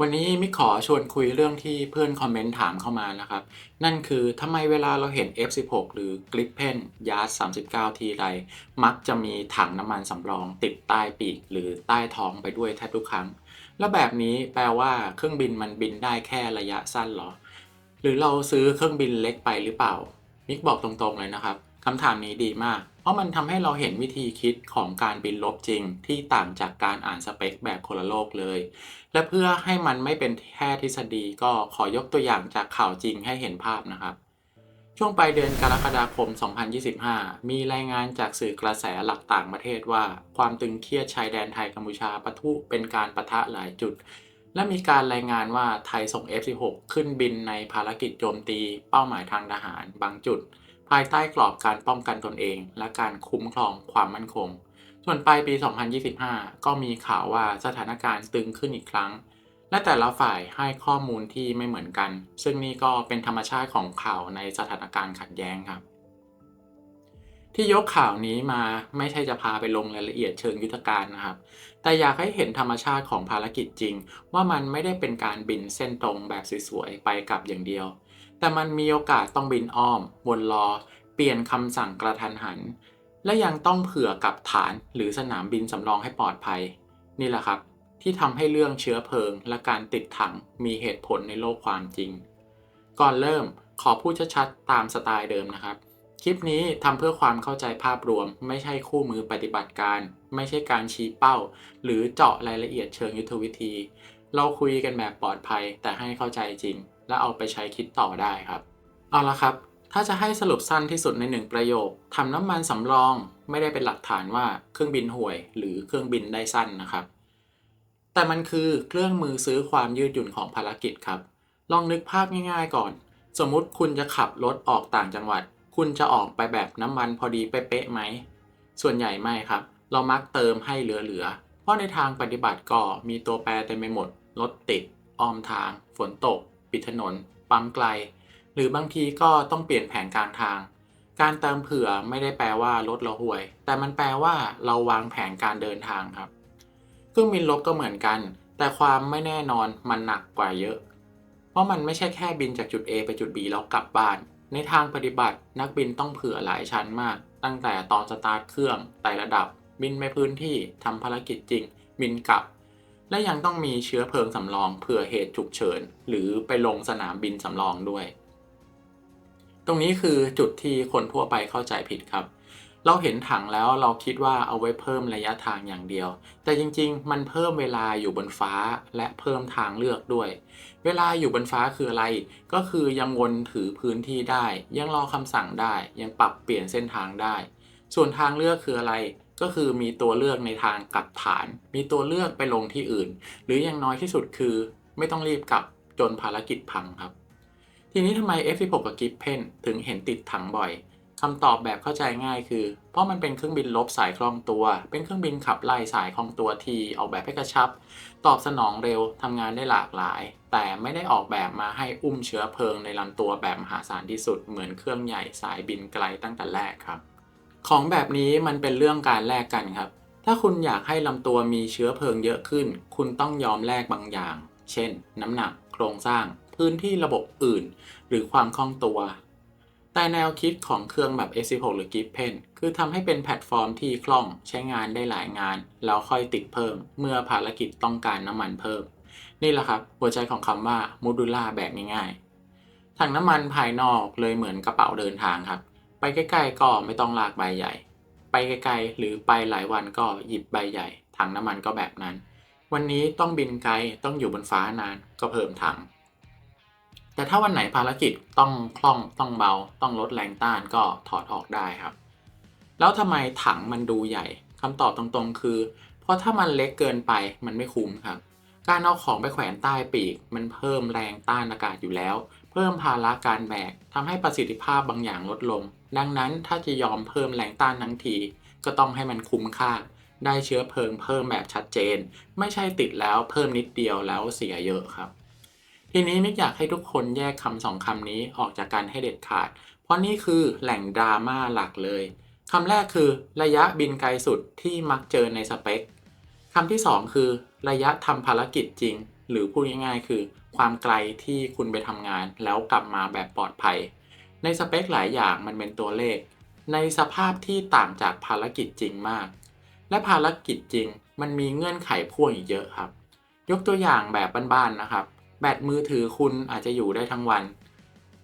วันนี้มิกขอชวนคุยเรื่องที่เพื่อนคอมเมนต์ถามเข้ามานะครับ นั่นคือทำไมเวลาเราเห็น F16 หรือ Gripen Yard 39 ทีไร มักจะมีถังน้ำมันสำรองติดใต้ปีกหรือใต้ท้องไปด้วยแทบทุกครั้ง แล้วแบบนี้แปลว่าเครื่องบินมันบินได้แค่ระยะสั้นเหรอ หรือเราซื้อเครื่องบินเล็กไปหรือเปล่า มิกบอกตรงๆเลยนะครับคำถามนี้ดีมาก เพราะมันทำให้เราเห็นวิธีคิดของการบินลบจริงที่ต่างจากการอ่านสเปคแบบคนละโลกเลย และเพื่อให้มันไม่เป็นแค่ทฤษฎีก็ขอยกตัวอย่างจากข่าวจริงให้เห็นภาพนะครับช่วงปลายเดือนกรกฎาคม 2025 มีรายงานจากสื่อกระแสหลักต่างประเทศว่า ความตึงเครียดชายแดนไทยกัมพูชาปะทุเป็นการประทะหลายจุด และมีการรายงานว่าไทยส่ง F16 ขึ้นบินในภารกิจโจมตี เป้าหมายทางทหารบางจุด ภายใต้กรอบการป้องกันตนเอง และการคุ้มครองความมั่นคง ส่วนปลายปี 2025 ก็มีข่าวว่าสถานการณ์ตึงขึ้นอีกครั้ง และแต่ละฝ่ายให้ข้อมูลที่ไม่เหมือนกัน ซึ่งนี่ก็เป็นธรรมชาติของข่าวในสถานการณ์ขัดแย้งครับ ที่ยกข่าวนี้มาไม่ใช่จะพาไปลงรายละเอียดเชิงยุทธการนะครับ แต่อยากให้เห็นธรรมชาติของภารกิจจริง ว่ามันไม่ได้เป็นการบินเส้นตรงแบบสวยๆไปกลับอย่างเดียว แต่มันมีโอกาสต้องบินอ้อม วนรอ เปลี่ยนคำสั่งกระทันหัน และยังต้องเผื่อกับฐานหรือสนามบินสำรองให้ปลอดภัย นี่แหละครับ ที่ทำให้เรื่องเชื้อเพลิง และการติดถังมีเหตุผลในโลกความจริง ก่อนเริ่มขอพูดชัดๆตามสไตล์เดิมนะครับ คลิปนี้ทำเพื่อความเข้าใจภาพรวม ไม่ใช่คู่มือปฏิบัติการ ไม่ใช่การชี้เป้า หรือเจาะรายละเอียดเชิงยุทธวิธี เราคุยกันแบบปลอดภัย แต่ให้เข้าใจจริง และเอาไปใช้คิดต่อได้ครับ เอาละครับ ถ้าจะให้สรุปสั้นที่สุดในหนึ่งประโยคทำน้ำมันสำรอง ไม่ได้เป็นหลักฐานว่าเครื่องบินห่วย หรือเครื่องบินได้สั้นนะครับ แต่มันคือเครื่องมือซื้อความยืดหยุ่นของภารกิจครับ ลองนึกภาพง่าย ๆ ก่อน สมมุติคุณจะขับรถออกต่างจังหวัด คุณจะออกไปแบบน้ำมันพอดีเป๊ะๆไหม ส่วนใหญ่ไม่ครับ เรามักเติมให้เหลือๆ เพราะในทางปฏิบัติก็มีตัวแปรเต็มไปหมด รถติดอ้อมทาง ฝนตก ปิดถนน ปั๊มไกล หรือบางทีก็ต้องเปลี่ยนแผนกลางทาง การเติมเผื่อไม่ได้แปลว่ารถเราห่วย แต่มันแปลว่าเราวางแผนการเดินทางครับเครื่องบินลบก็เหมือนกัน แต่ความไม่แน่นอนมันหนักกว่าเยอะ เพราะมันไม่ใช่แค่บินจากจุด A ไปจุด B แล้วกลับบ้าน ในทางปฏิบัตินักบินต้องเผื่อหลายชั้นมาก ตั้งแต่ตอนสตาร์ทเครื่องไต่ระดับ บินไปพื้นที่ทำภารกิจจริง บินกลับ และยังต้องมีเชื้อเพลิงสำรองเผื่อเหตุฉุกเฉิน หรือไปลงสนามบินสำรองด้วย ตรงนี้คือจุดที่คนทั่วไปเข้าใจผิดครับ เราเห็นถังแล้วเราคิดว่าเอาไว้เพิ่มระยะทางอย่างเดียว แต่จริงๆ มันเพิ่มเวลาอยู่บนฟ้าและเพิ่มทางเลือกด้วย เวลาอยู่บนฟ้าคืออะไร ก็คือยังวนถือพื้นที่ได้ ยังรอคำสั่งได้ ยังปรับเปลี่ยนเส้นทางได้ ส่วนทางเลือกคืออะไร ก็คือมีตัวเลือกในทางกลับฐาน มีตัวเลือกไปลงที่อื่น หรืออย่างน้อยที่สุดคือ ไม่ต้องรีบกลับจนภารกิจพังครับ ทีนี้ทำไม F16 กับกิฟเพนถึงเห็นติดถังบ่อย คำตอบแบบเข้าใจง่ายคือ เพราะมันเป็นเครื่องบินลบสายคล่องตัว เป็นเครื่องบินขับไล่สายคล่องตัวทีออกแบบให้กระชับ ตอบสนองเร็วทำงานได้หลากหลาย แต่ไม่ได้ออกแบบมาให้อุ้มเชื้อเพลิงในลำตัวแบบมหาศาลที่สุดเหมือนเครื่องใหญ่สายบินไกลตั้งแต่แรกครับ ของแบบนี้มันเป็นเรื่องการแลกกันครับ ถ้าคุณอยากให้ลำตัวมีเชื้อเพลิงเยอะขึ้น คุณต้องยอมแลกบางอย่าง เช่น น้ำหนัก โครงสร้าง พื้นที่ระบบอื่น หรือความคล่องตัว แต่แนวคิดของเครื่องแบบ S16 หรือ Gripen คือทำให้เป็นแพลตฟอร์มที่คล่องใช้งานได้หลายงาน แล้วค่อยติดเพิ่ม เมื่อภารกิจต้องการน้ำมันเพิ่ม นี่แหละครับ หัวใจของคำว่า modular แบบง่ายๆถังน้ำมันภายนอกเลยเหมือนกระเป๋าเดินทางครับ ไปใกล้ๆก็ไม่ต้องลากใบใหญ่ ไปไกลๆหรือไปหลายวันก็หยิบใบใหญ่ ถังน้ำมันก็แบบนั้น วันนี้ต้องบินไกลต้องอยู่บนฟ้านานก็เพิ่มถัง แต่ถ้าวันไหนภารกิจต้องคล่องต้องเบา ต้องลดแรงต้านก็ถอดออกได้ครับ แล้วทำไมถังมันดูใหญ่คำตอบตรงๆ คือ เพราะถ้ามันเล็กเกินไปมันไม่คุ้มครับ การเอาของไปแขวนใต้ปีก มันเพิ่มแรงต้านอากาศอยู่แล้ว เพิ่มภาระการแบกทำให้ประสิทธิภาพบางอย่างลดลง ดังนั้นถ้าจะยอมเพิ่มแรงต้านทั้งที ก็ต้องให้มันคุ้มค่าได้เชื้อเพลิงเพิ่มแบบชัดเจน ไม่ใช่ติดแล้วเพิ่มนิดเดียวแล้วเสียเยอะครับ ทีนี้มิกอยากให้ทุกคนแยกคำสองคำนี้ออกจากกันให้เด็ดขาด เพราะนี่คือแหล่งดราม่าหลักเลยคำแรกคือระยะบินไกลสุดที่มักเจอในสเปคคำที่สองคือระยะทำภารกิจจริง หรือพูดง่ายๆ คือ ความไกลที่คุณไปทำงานแล้วกลับมาแบบปลอดภัย ในสเปคหลายอย่างมันเป็นตัวเลข ในสภาพที่ต่างจากภารกิจจริงมาก และภารกิจจริงมันมีเงื่อนไขพ่วงอีกเยอะครับ ยกตัวอย่างแบบบ้านๆนะครับ แบตมือถือคุณอาจจะอยู่ได้ทั้งวัน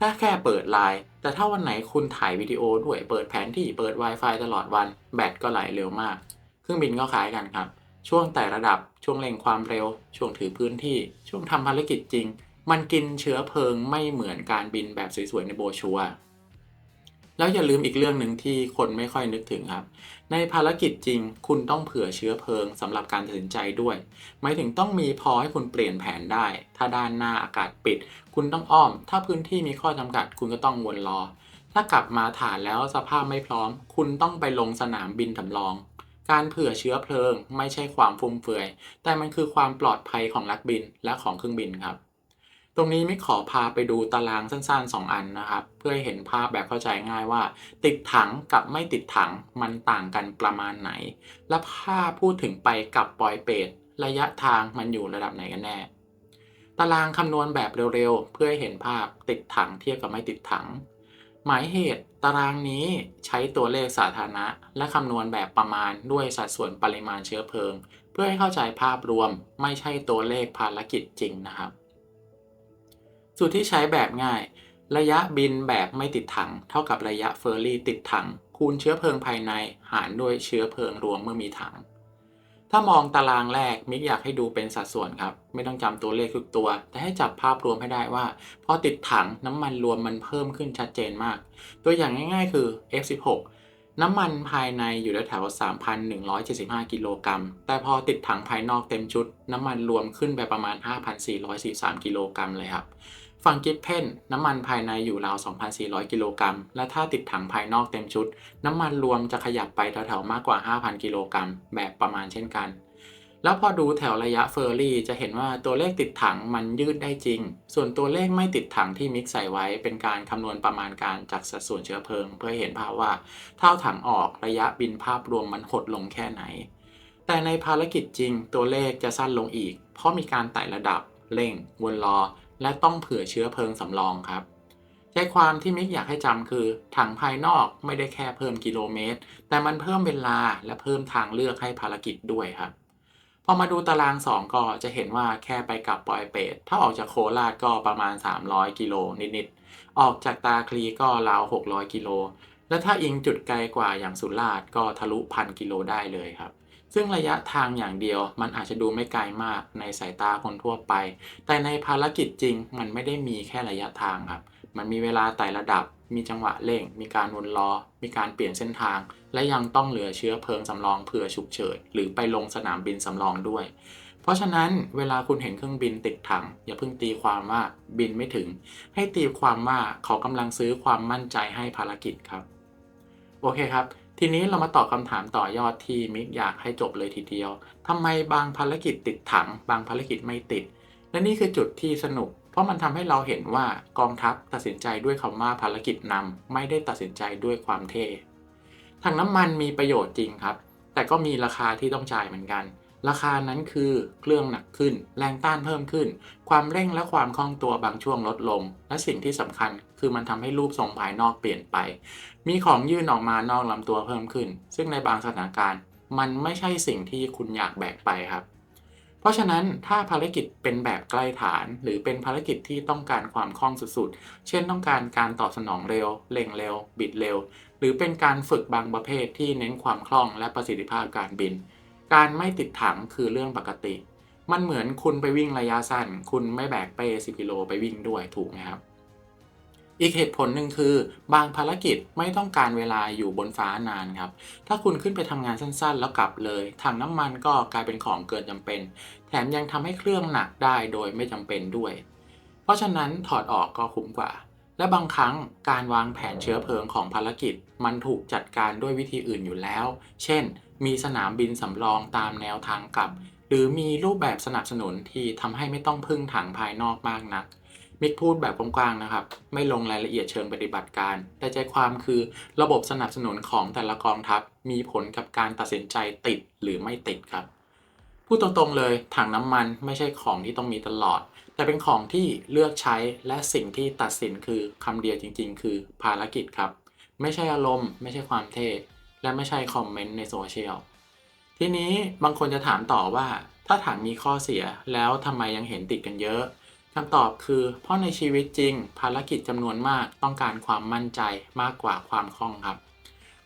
ถ้าแค่เปิดไลน์แต่ถ้าวันไหนคุณถ่ายวิดีโอด้วยเปิดแผนที่เปิด Wi-Fi ตลอดวัน แบตก็ไหลเร็วมาก เครื่องบินก็คล้ายกันครับ ช่วงแต่ระดับช่วงเร่งความเร็ว ช่วงถือพื้นที่ ช่วงทำภารกิจจริง มันกินเชื้อเพลิงไม่เหมือนการบินแบบสวยๆในโบชัวร์ แล้วอย่าลืมอีกเรื่องหนึ่งที่คนไม่ค่อยนึกถึงครับ ในภารกิจจริง คุณต้องเผื่อเชื้อเพลิงสำหรับการตัดสินใจด้วย หมายถึงต้องมีพอให้คุณเปลี่ยนแผนได้ ถ้าด้านหน้าอากาศปิด คุณต้องอ้อม ถ้าพื้นที่มีข้อจำกัด คุณก็ต้องวนรอ ถ้ากลับมาฐานแล้วสภาพไม่พร้อม คุณต้องไปลงสนามบินสำรอง การเผื่อเชื้อเพลิง ไม่ใช่ความฟุ่มเฟือย แต่มันคือความปลอดภัยของนักบินและของเครื่องบินครับ ตรงนี้มิขอพาไปดูตารางสั้นๆ 2 อันนะครับ เพื่อให้เห็นภาพแบบเข้าใจง่ายว่า ติดถังกับไม่ติดถังมันต่างกันประมาณไหน และภาพพูดถึงไปกับปลอยเปรตระยะทางมันอยู่ระดับไหนกันแน่ ตารางคำนวณแบบเร็วๆ เพื่อให้เห็นภาพติดถังเทียบกับไม่ติดถัง หมายเหตุตารางนี้ใช้ตัวเลขสาธารณะ และคำนวณแบบประมาณด้วยสัดส่วนปริมาณเชื้อเพลิง เพื่อให้เข้าใจภาพรวมไม่ใช่ตัวเลขภารกิจจริงนะครับ สูตรที่ใช้แบบง่าย ระยะบินแบบไม่ติดถัง เท่ากับระยะเฟอร์รี่ติดถัง คูณเชื้อเพลิงภายในหารด้วยเชื้อเพลิงรวมเมื่อมีถัง ถ้ามองตารางแรกมิกอยากให้ดูเป็นสัดส่วนครับ ไม่ต้องจำตัวเลขทุกตัว แต่ให้จับภาพรวมให้ได้ว่าพอติดถังน้ำมันรวมมันเพิ่มขึ้นชัดเจนมาก ตัวอย่างง่าย ๆ คือ F16 น้ำมันภายในอยู่แถว3,175 กิโลกรัม แต่พอติดถังภายนอกเต็มชุด น้ำมันรวมขึ้นไปประมาณ 5,443 กิโลกรัมเลยครับ ฝั่งกิฟเพนน้ำมันภายในอยู่ราว 2,400 กิโลกรัม และถ้าติดถังภายนอกเต็มชุด น้ำมันรวมจะขยับไปแถวๆมากกว่า 5,000 กิโลกรัม แบบประมาณเช่นกัน แล้วพอดูแถวระยะเฟอร์รี่ จะเห็นว่าตัวเลขติดถังมันยืดได้จริง ส่วนตัวเลขไม่ติดถังที่มิกใส่ไว้เป็นการคำนวณประมาณการจากสัดส่วนเชื้อเพลิง เพื่อเห็นภาพว่าเท่าถังออกระยะบินภาพรวมมันหดลงแค่ไหน แต่ในภารกิจจริงตัวเลขจะสั้นลงอีก เพราะมีการไต่ระดับเร่งวนรอ และต้องเผื่อเชื้อเพลิงสำรองครับใจความที่มิกอยากให้จำคือ ถังภายนอกไม่ได้แค่เพิ่มกิโลเมตร แต่มันเพิ่มเวลาและเพิ่มทางเลือกให้ภารกิจด้วยครับพอมาดูตาราง 2 ก็จะเห็นว่าแค่ไปกับปอยเปตถ้าออกจากโคราชก็ประมาณ 300 กิโลนิดๆ ออกจากตาคลีก็ราว 600 กิโล และถ้าอิงจุดไกลกว่าอย่างสุราษฎร์ก็ทะลุพันกิโลได้เลยครับ ซึ่งระยะทางอย่างเดียวมันอาจจะดูไม่ไกลมากในสายตาคนทั่วไป แต่ในภารกิจจริงมันไม่ได้มีแค่ระยะทางครับ มันมีเวลาไต่ระดับ มีจังหวะเร่ง มีการวนล้อ มีการเปลี่ยนเส้นทาง และยังต้องเหลือเชื้อเพลิงสำรองเผื่อฉุกเฉินหรือไปลงสนามบินสำรองด้วยเพราะฉะนั้นเวลาคุณเห็นเครื่องบินติดถัง อย่าเพิ่งตีความว่าบินไม่ถึง ให้ตีความว่าเขากำลังซื้อความมั่นใจให้ภารกิจครับ โอเคครับ ทีนี้เรามาตอบคำถามต่อยอดที่มิกอยากให้จบเลยทีเดียวทำไมบางภารกิจติดถัง บางภารกิจไม่ติด และนี่คือจุดที่สนุก เพราะมันทำให้เราเห็นว่ากองทัพตัดสินใจด้วยคำว่าภารกิจนำไม่ได้ตัดสินใจด้วยความเท่ถังน้ำมันมีประโยชน์จริงครับ แต่ก็มีราคาที่ต้องจ่ายเหมือนกัน ราคานั้นคือเครื่องหนักขึ้น แรงต้านเพิ่มขึ้น ความเร่งและความคล่องตัวบางช่วงลดลง และสิ่งที่สำคัญ คือมันทำให้รูปทรงภายนอกเปลี่ยนไป มีของยื่นออกมานอกลำตัวเพิ่มขึ้น ซึ่งในบางสถานการณ์ มันไม่ใช่สิ่งที่คุณอยากแบกไปครับ เพราะฉะนั้นถ้าภารกิจเป็นแบบใกล้ฐาน หรือเป็นภารกิจที่ต้องการความคล่องสุดๆ เช่นต้องการการตอบสนองเร็ว เร่งเร็ว บิดเร็ว หรือเป็นการฝึกบางประเภทที่เน้นความคล่องและประสิทธิภาพการบิน การไม่ติดถังคือเรื่องปกติมันเหมือนคุณไปวิ่งระยะสั้น คุณไม่แบกเป้10กิโลไปวิ่งด้วยถูกไหมครับ อีกเหตุผลหนึ่งคือบางภารกิจไม่ต้องการเวลาอยู่บนฟ้านานครับ ถ้าคุณขึ้นไปทำงานสั้นๆ แล้วกลับเลยถังน้ำมันก็กลายเป็นของเกินจำเป็น แถมยังทำให้เครื่องหนักได้โดยไม่จำเป็นด้วย เพราะฉะนั้นถอดออกก็คุ้มกว่า และบางครั้งการวางแผนเชื้อเพลิงของภารกิจ มันถูกจัดการด้วยวิธีอื่นอยู่แล้ว เช่น มีสนามบินสำรองตามแนวทางกลับ หรือมีรูปแบบสนับสนุนที่ทำให้ไม่ต้องพึ่งถังภายนอกมากนัก มิกพูดแบบกว้างๆนะครับ ไม่ลงรายละเอียดเชิงปฏิบัติการ แต่ใจความคือระบบสนับสนุนของแต่ละกองทัพ มีผลกับการตัดสินใจติดหรือไม่ติดครับพูพูดตรงๆเลยถังน้ำมันไม่ใช่ของที่ต้องมีตลอด แต่เป็นของที่เลือกใช้และสิ่งที่ตัดสินคือคำเดียวจริง ๆ คือภารกิจครับ ไม่ใช่อารมณ์ ไม่ใช่ความเท่และไม่ใช่คอมเมนต์ในโซเชียลทีนี้บางคนจะถามต่อว่า ถ้าถังมีข้อเสียแล้วทำไมยังเห็นติดกันเยอะ คำตอบคือ เพราะในชีวิตจริง ภารกิจจำนวนมากต้องการความมั่นใจมากกว่าความคล่องครับ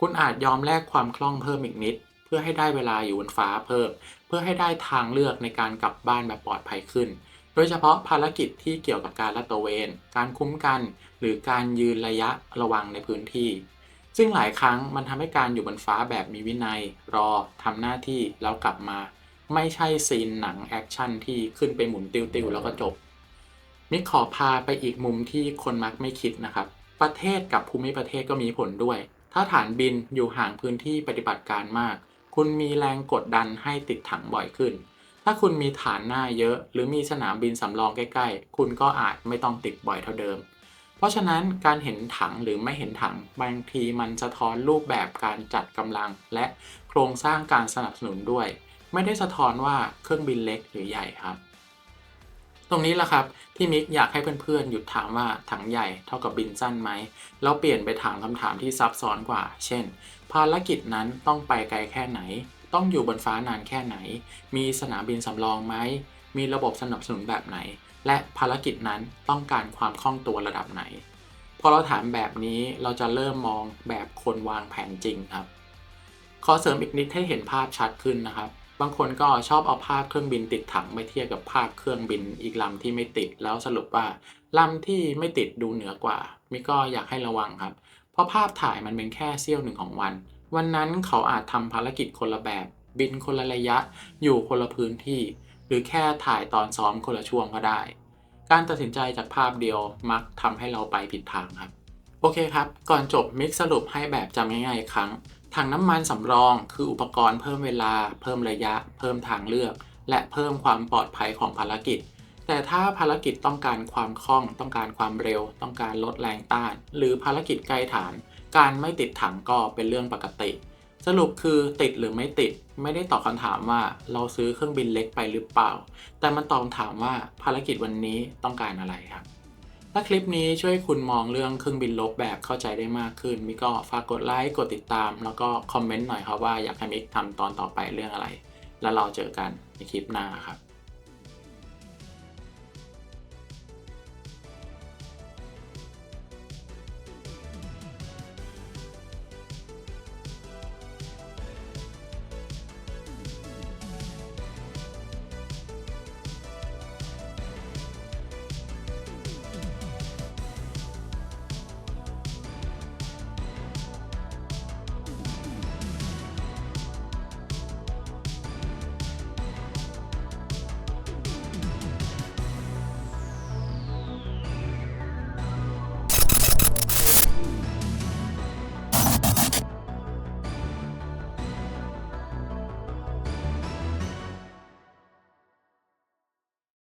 คุณอาจยอมแลกความคล่องเพิ่มอีกนิด เพื่อให้ได้เวลาอยู่บนฟ้าเพิ่ม เพื่อให้ได้ทางเลือกในการกลับบ้านแบบปลอดภัยขึ้น โดยเฉพาะภารกิจที่เกี่ยวกับการลาดตระเวน การคุ้มกัน หรือการยืนระยะระวังในพื้นที่ ซึ่งหลายครั้งมันทำให้การอยู่บนฟ้าแบบมีวินัย รอทำหน้าที่แล้วกลับมา ไม่ใช่ซีนหนังแอคชั่นที่ขึ้นไปหมุนติวๆแล้วก็จบ มิกขอพาไปอีกมุมที่คนมักไม่คิดนะครับ ประเทศกับภูมิประเทศก็มีผลด้วย ถ้าฐานบินอยู่ห่างพื้นที่ปฏิบัติการมาก คุณมีแรงกดดันให้ติดถังบ่อยขึ้น ถ้าคุณมีฐานหน้าเยอะ หรือมีสนามบินสำรองใกล้ ๆ คุณก็อาจไม่ต้องติดบ่อยเท่าเดิม เพราะฉะนั้นการเห็นถังหรือไม่เห็นถังบางทีมันสะท้อนรูปแบบการจัดกำลัง และโครงสร้างการสนับสนุนด้วย ไม่ได้สะท้อนว่าเครื่องบินเล็กหรือใหญ่ครับ ตรงนี้แหละครับที่มิกอยากให้เพื่อนๆ หยุดถามว่าถังใหญ่เท่ากับบินสั้นไหม แล้วเปลี่ยนไปถามคำถามที่ซับซ้อนกว่า เช่น ภารกิจนั้นต้องไปไกลแค่ไหน ต้องอยู่บนฟ้านานแค่ไหน มีสนามบินสำรองไหม มีระบบสนับสนุนแบบไหน และภารกิจนั้นต้องการความคล่องตัวระดับไหน พอเราถามแบบนี้เราจะเริ่มมองแบบคนวางแผนจริงครับ ขอเสริมอีกนิดให้เห็นภาพชัดขึ้นนะครับ บางคนก็ชอบเอาภาพเครื่องบินติดถังไปเทียบกับภาพเครื่องบินอีกลำที่ไม่ติด แล้วสรุปว่าลำที่ไม่ติดดูเหนือกว่ามิก็อยากให้ระวังครับ เพราะภาพถ่ายมันเป็นแค่เสี้ยวหนึ่งของวัน วันนั้นเขาอาจทำภารกิจคนละแบบ บินคนละระยะ อยู่คนละพื้นที่ หรือแค่ถ่ายตอนซ้อมคนละช่วงก็ได้ การตัดสินใจจากภาพเดียวมักทำให้เราไปผิดทางครับ โอเคครับ ก่อนจบมิกสรุปให้แบบจำง่ายๆอีกครั้ง ถังน้ำมันสำรองคืออุปกรณ์เพิ่มเวลา เพิ่มระยะ เพิ่มทางเลือก และเพิ่มความปลอดภัยของภารกิจ แต่ถ้าภารกิจต้องการความคล่อง ต้องการความเร็ว ต้องการลดแรงต้าน หรือภารกิจใกล้ฐาน การไม่ติดถังก็เป็นเรื่องปกติ สรุปคือติดหรือไม่ติด ไม่ได้ตอบคำถามว่าเราซื้อเครื่องบินเล็กไปหรือเปล่า แต่มันตอบคำถามว่าภารกิจวันนี้ต้องการอะไรครับ ถ้าคลิปนี้ช่วยคุณมองเรื่องเครื่องบินลบแบบเข้าใจได้มากขึ้น มิก็ฝากกดไลค์ กดติดตาม แล้วก็คอมเมนต์หน่อยครับว่าอยากให้มิกทำตอนต่อไปเรื่องอะไร แล้วเราเจอกันในคลิปหน้าครับ